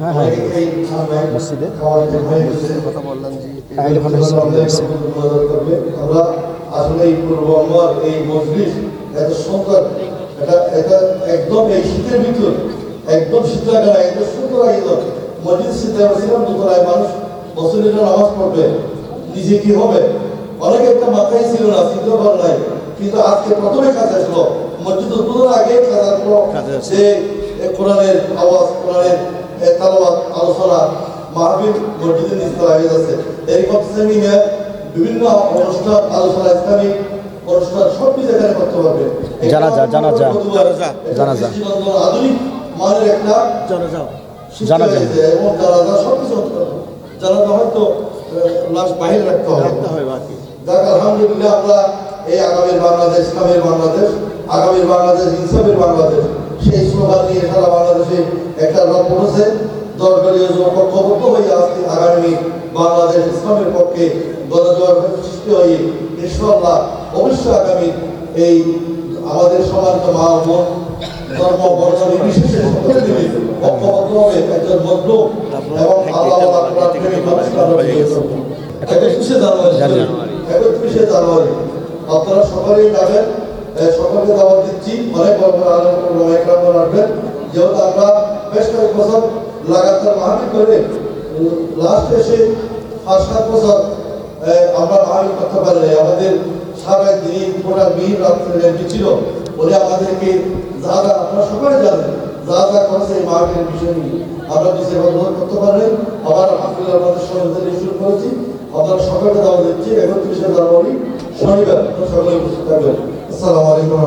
হ্যাঁ হ্যাঁ। মসজিদে। কথা বললাম যে হ্যাঁ ভালো আমরা আসলে এই এই মজলিস এত সুন্দর। এটা এটা একদম এই শীতের ভিতর একদম শীত লাগে না একদম সুন্দর আয়োজন। মসজিদ শীতে ছিলাম দোতলায় মানুষ বছরের নামাজ পড়বে। নিজে কি হবে? অনেকে একটা মাথায় ছিল না চিন্তা ভাবনা নাই। কিন্তু আজকে প্রথমে কাজ আসলো। মসজিদ উদ্বোধন আগে কাজ আসলো। যে কোরআনের আওয়াজ কোরআনের এ আলোচনা মাহবিব মসজিদের নিচতলা হয়ে যাচ্ছে এরকম সেমিনার বিভিন্ন অনুষ্ঠান আলোচনা ইসলামিক অনুষ্ঠান সব কিছু এখানে করতে পারবে জানাজা, জানাজা, জানাজা জানাজা। আধুনিক মানের একটা জানাজা। শিক্ষা জানাজা। হয়েছে এবং জানাজা সব কিছু হতে পারবে জানাজা হয়তো লাশ বাহির রাখতে হবে। যাক আলহামদুলিল্লাহ আমরা এই আগামীর বাংলাদেশ ইসলামের বাংলাদেশ আগামীর বাংলাদেশ ইনসাফের বাংলাদেশ সেই স্লোগান নিয়ে সারা বাংলাদেশে একটা রব পড়েছে দরকারীয় ঐক্যবদ্ধ হয়ে আজকে আগামী বাংলাদেশ ইসলামের পক্ষে গণজোয়ার সৃষ্টি হয়ে। ইনশাল্লাহ অবশ্যই আগামী এই আমাদের সমাজকে মা বোন ধর্ম বর্ণ নির্বিশেষে ঐক্যবদ্ধ হবে একজন মজলুম এবং আল্লাহ একত্রিশে জানুয়ারি একত্রিশে জানুয়ারি, আপনারা সকলেই যাবেন সকলকে দাওয়াত দিচ্ছি। অনেক বড় আলোচনা রাখবেন। যেহেতু আমরা বেশ কয়েক বছর লাগাতার মাহাবি করে লাস্ট এসে পাঁচ সাত বছর আমরা মাহাবি করতে পারি নাই। আমাদের সাবেক যিনি গোটা রাত্রের এমপি ছিল, উনি আমাদেরকে যা যা, আপনারা সকলে জানেন, যা যা করেছে এই মাহাবীর বিষয় নিয়ে। আমরা কিছু অনুরোধ করতে পারেন আবার আলহামদুলিল্লাহ আমাদের সঙ্গে শুরু করেছি। আপনারা সকলকে দাওয়া দিচ্ছি একত্রিশে জানুয়ারি শনিবার সকলে উপস্থিত থাকবেন। আসসালামু আলাইকুম।